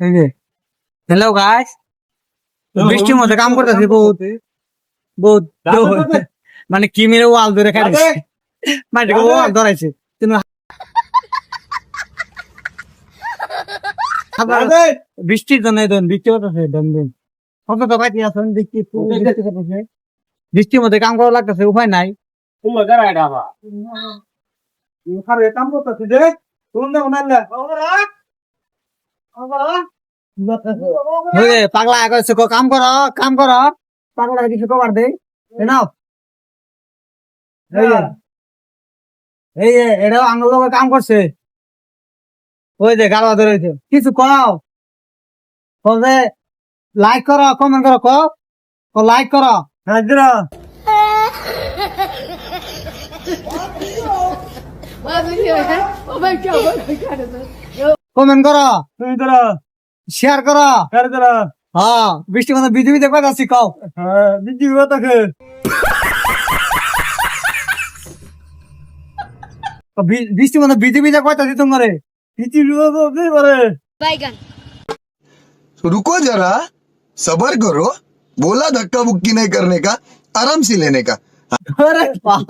Hello guys বৃষ্টির মধ্যে কাম করতেছি বহুত। বহুত। মানে কি মেরে ওয়াল ধরে খাইছে মানে ওয়াল ধরাইছে। বৃষ্টির জন্য ধরুন বৃষ্টি হতেছে ধরুন দিন কত তো বৃষ্টি বৃষ্টি হতেছে। বৃষ্টির মধ্যে কাম করা লাগতেছে উপায় নাই। তুমি যারা এটা খারে কাম করতেছি যে। তুমি না উনাইলা ওই যে পাগলা এক হচ্ছে কাম করো কাম করো। পাগলা কিছু কবার দে এই নাও। এই এটাও লোকের কাম করছে। ওই যে, গালা ধরেছে কিছু কও? কবে লাইক করো কমেন্ট করো কো লাইক করো হাজির কমেন্ট করো তুমি তোরা শেয়ার করো কারে তোরা হ্যাঁ বৃষ্টি মতো বিধি বিধি কথা শিখাও হ্যাঁ দিদি তাকে বৃষ্টি মতো বিধি বিধি কথা দিত করে দিদি বিবাদ করে बैगन तो रुको जरा सबर करो बोला धक्का बुक्की नहीं करने का आराम से लेने का আরে বাল।